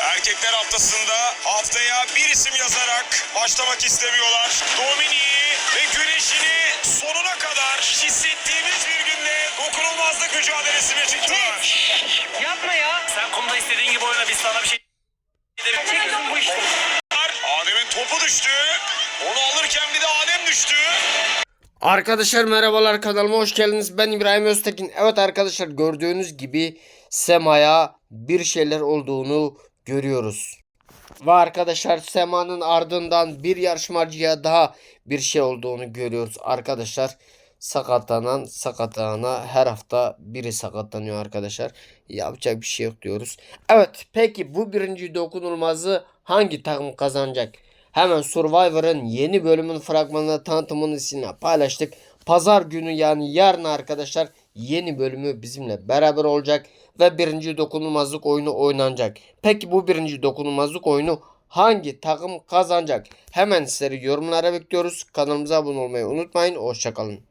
Erkekler haftasında haftaya bir isim yazarak başlamak istemiyorlar. Domini'yi ve güneşini sonuna kadar hissettiğimiz bir günde dokunulmazlık mücadelesi mi çıktılar? Yapma ya. Sen kumda istediğin gibi oyna biz sana bir şey Çekilin bu işte. Adem'in topu düştü. Onu alırken bir de Adem düştü. Arkadaşlar merhabalar kanalıma hoş geldiniz. Ben İbrahim Öztekin. Evet arkadaşlar gördüğünüz gibi Sema'ya bir şeyler olduğunu görüyoruz. Ve arkadaşlar Sema'nın ardından bir yarışmacıya daha bir şey olduğunu görüyoruz. Arkadaşlar sakatlanan sakatlana her hafta biri sakatlanıyor arkadaşlar. Yapacak bir şey yok diyoruz. Evet peki bu birinci dokunulmazı hangi takım kazanacak? Hemen Survivor'ın yeni bölümün fragmanında tanıtımını sizinle paylaştık. Pazar günü yani yarın arkadaşlar yeni bölümü bizimle beraber olacak ve birinci dokunulmazlık oyunu oynanacak. Peki bu birinci dokunulmazlık oyunu hangi takım kazanacak? Hemen sizleri yorumlara bekliyoruz. Kanalımıza abone olmayı unutmayın. Hoşçakalın.